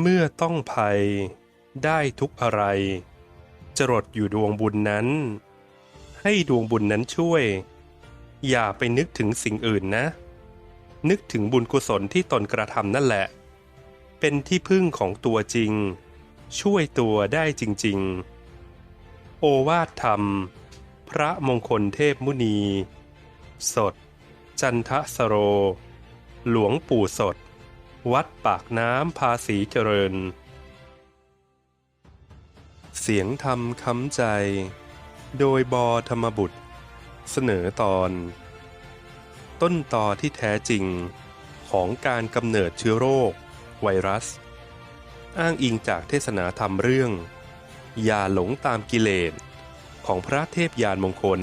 เมื่อต้องภัย ได้ทุกอะไร จรดอยู่ดวงบุญนั้น ให้ดวงบุญนั้นช่วย อย่าไปนึกถึงสิ่งอื่นนะ นึกถึงบุญกุศลที่ตนกระทำนั่นแหละ เป็นที่พึ่งของตัวจริง ช่วยตัวได้จริง ๆ โอวาทธรรม พระมงคลเทพมุนี สด จันทสโร หลวงปู่สด วัดปากน้ำภาษีเจริญ เสียงธรรมคำใจ โดยบอธรรมบุตร เสนอตอน ต้นต่อที่แท้จริงของการกำเนิดเชื้อโรค ไวรัส อ้างอิงจากเทศนาธรรมเรื่อง อย่าหลงตามกิเลส ของพระเทพยานมงคล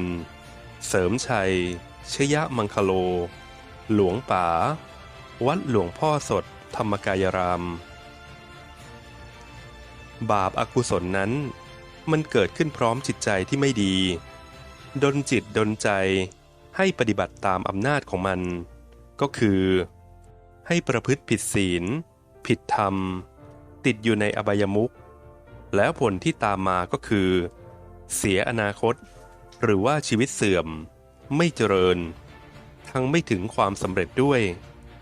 เสริมชัย ชยะมังคโล หลวงป๋า วัดหลวงพ่อสด ธรรมกายราม บาปอากุศลนั้น มันเกิดขึ้นพร้อมจิตใจที่ไม่ดี ดนจิตดนใจให้ปฏิบัติตามอำนาจของมัน ก็คือ ให้ประพฤติผิดศีล ผิดธรรม ติดอยู่ในอบายมุขแล้วผลที่ตามมาก็คือ เสียอนาคต หรือว่าชีวิตเสื่อม ไม่เจริญ ทั้งไม่ถึงความสำเร็จด้วย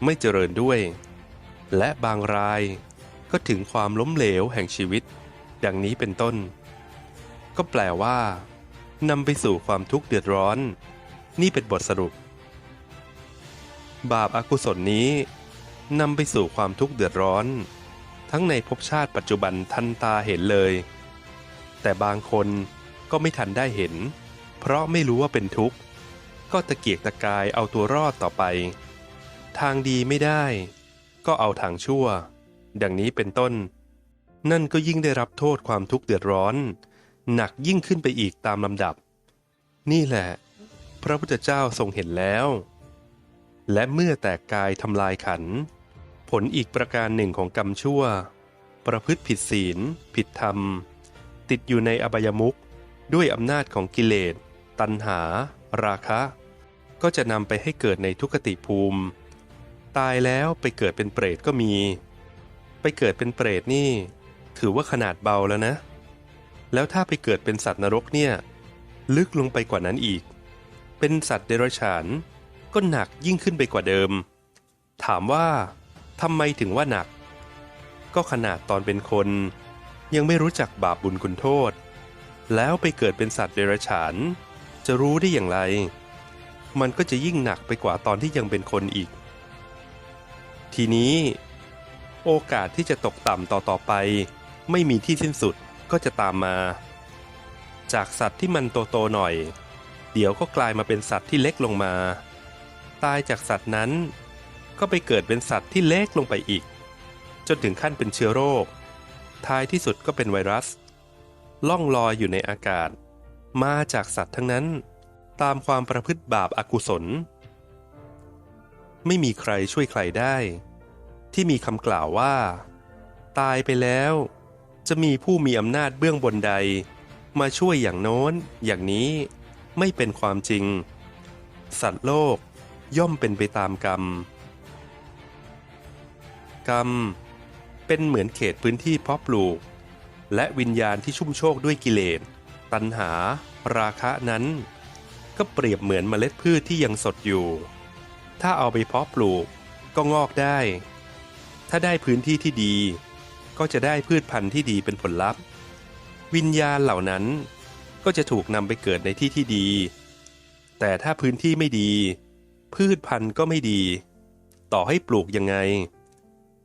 ไม่เจริญด้วย และบางรายก็ถึงความล้มเหลวแห่งชีวิต ดังนี้เป็นต้น ก็แปลว่านำไปสู่ความทุกข์เดือดร้อน นี่เป็นบทสรุป บาปอากุศลนี้นำไปสู่ความทุกข์เดือดร้อน ทั้งในภพชาติปัจจุบันทันตาเห็นเลย แต่บางคนก็ไม่ทันได้เห็น เพราะไม่รู้ว่าเป็นทุกข์ ก็ตะเกียกตะกายเอาตัวรอดต่อไป ทางดีไม่ได้ ก็เอาทางชั่ว ดังนี้เป็นต้น นั่นก็ยิ่งได้รับโทษความทุกข์เดือดร้อน หนักยิ่งขึ้นไปอีกตามลำดับ นี่แหละ พระพุทธเจ้าทรงเห็นแล้ว และเมื่อแตกกายทำลายขัน ผลอีกประการหนึ่งของกรรมชั่ว ประพฤติผิดศีล ผิดธรรม ติดอยู่ในอบายมุขด้วยอำนาจของกิเลส ตัณหา ราคะ ก็จะนำไปให้เกิดในทุกติภูมิ ตายแล้วไปเกิดเป็นเปรตก็มี ไปเกิดเป็นเปรตนี่ ถือว่าขนาดเบาแล้วนะ แล้วถ้าไปเกิดเป็นสัตว์นรกเนี่ย ลึกลงไปกว่านั้นอีก เป็นสัตว์เดรัจฉานก็หนักยิ่งขึ้นไปกว่าเดิม ถามว่าทำไมถึงว่าหนัก ก็ขนาดตอนเป็นคน ยังไม่รู้จักบาปบุญคุณโทษ แล้วไปเกิดเป็นสัตว์เดรัจฉาน จะรู้ได้อย่างไร มันก็จะยิ่งหนักไปกว่าตอนที่ยังเป็นคนอีก ทีนี้ โอกาสที่จะตกต่ำต่อต่อไป ไม่มีที่สิ้นสุดก็จะตามมา จากสัตว์ที่มันโตโตๆหน่อย เดี๋ยวก็กลายมาเป็นสัตว์ที่เล็กลงมา ตายจากสัตว์นั้น ก็ไปเกิดเป็นสัตว์ที่เล็กลงไปอีก จนถึงขั้นเป็นเชื้อโรค ท้ายที่สุดก็เป็นไวรัส ล่องลอยอยู่ในอากาศ มาจากสัตว์ทั้งนั้น ตามความประพฤติบาปอากุศล ไม่มีใครช่วยใครได้ ที่มีคำกล่าวว่า ตายไปแล้ว จะมีผู้มีอำนาจเบื้องบนใด มาช่วยอย่างโน้น อย่างนี้ไม่เป็นความจริง สัตว์โลกย่อมเป็นไปตามกรรม กรรม เป็นเหมือนเขตพื้นที่เพาะปลูก และวิญญาณที่ชุ่มโชคด้วยกิเลสตัณหา ราคะนั้น ก็เปรียบเหมือนเมล็ดพืชที่ยังสดอยู่ ถ้าเอาไปเพาะปลูกก็งอกได้ ถ้าได้พื้นที่ที่ดี ก็จะได้พืชพันธุ์ที่ดีเป็นผลลัพธ์ วิญญาณเหล่านั้นก็จะถูกนำไปเกิดในที่ที่ดี แต่ถ้าพื้นที่ไม่ดี พืชพันธุ์ก็ไม่ดี ต่อให้ปลูกยังไง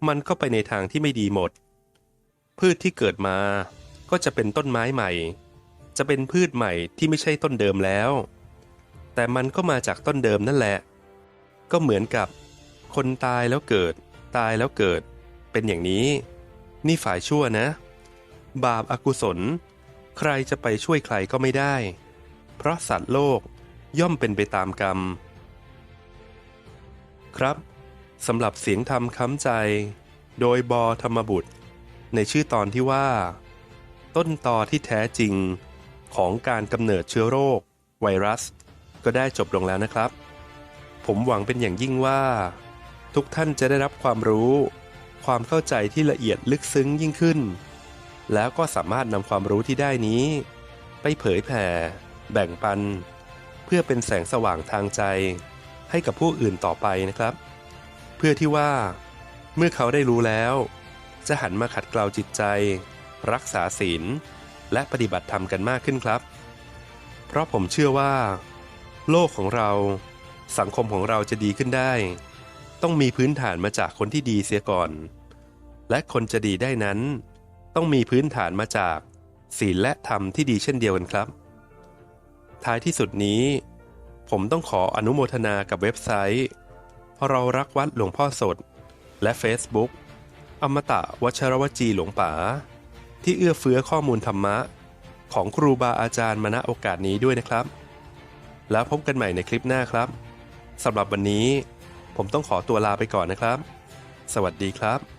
มันก็ไปในทางที่ไม่ดีหมด พืชที่เกิดมาก็จะเป็นต้นไม้ใหม่ จะเป็นพืชใหม่ที่ไม่ใช่ต้นเดิมแล้ว แต่มันก็มาจากต้นเดิมนั่นแหละ ก็เหมือนกับ คนตายแล้วเกิด ตายแล้วเกิด เป็นอย่างนี้ นี่ฝ่ายชั่วนะ บาปอากุศล ใครจะไปช่วยใครก็ไม่ได้ เพราะสัตว์โลกย่อมเป็นไปตามกรรม ครับสำหรับเสียงธรรมค้ำใจ โดยบอธรรมบุตร ในชื่อตอนที่ว่า ต้นตอที่แท้จริงของการกำเนิดเชื้อโรค ไวรัส ก็ได้จบลงแล้วนะครับ ผมหวังเป็นอย่างยิ่งว่า ทุกท่านจะได้รับความรู้ ความเข้าใจที่ละเอียดลึกซึ้งยิ่งขึ้น แล้วก็สามารถนำความรู้ที่ได้นี้ ไปเผยแผ่ แบ่งปัน เพื่อเป็นแสงสว่างทางใจ ให้กับผู้อื่นต่อไปนะครับ เพื่อที่ว่า เมื่อเขาได้รู้แล้ว จะหันมาขัดเกลาจิตใจ รักษาศีลและปฏิบัติธรรมกันมากขึ้นครับ เพราะผมเชื่อว่า โลกของเรา สังคมของเราจะดีขึ้นได้ ต้องมีพื้นฐานมาจากคนที่ดีเสียก่อน และคนจะดีได้นั้น ต้องมีพื้นฐานมาจากศีลและธรรมที่ดีเช่นเดียวกันครับ ท้ายที่สุดนี้ ผมต้องขออนุโมทนากับเว็บไซต์เรารักวัดหลวงพ่อสด และ Facebook อมตะวชรวจีหลวงป๋าที่เอื้อเฟื้อข้อมูลธรรมะ ของครูบาอาจารย์มาณโอกาสนี้ด้วยนะครับ แล้วพบกันใหม่ในคลิปหน้าครับ สำหรับวันนี้ ผมต้องขอตัวลาไปก่อนนะครับ สวัสดีครับ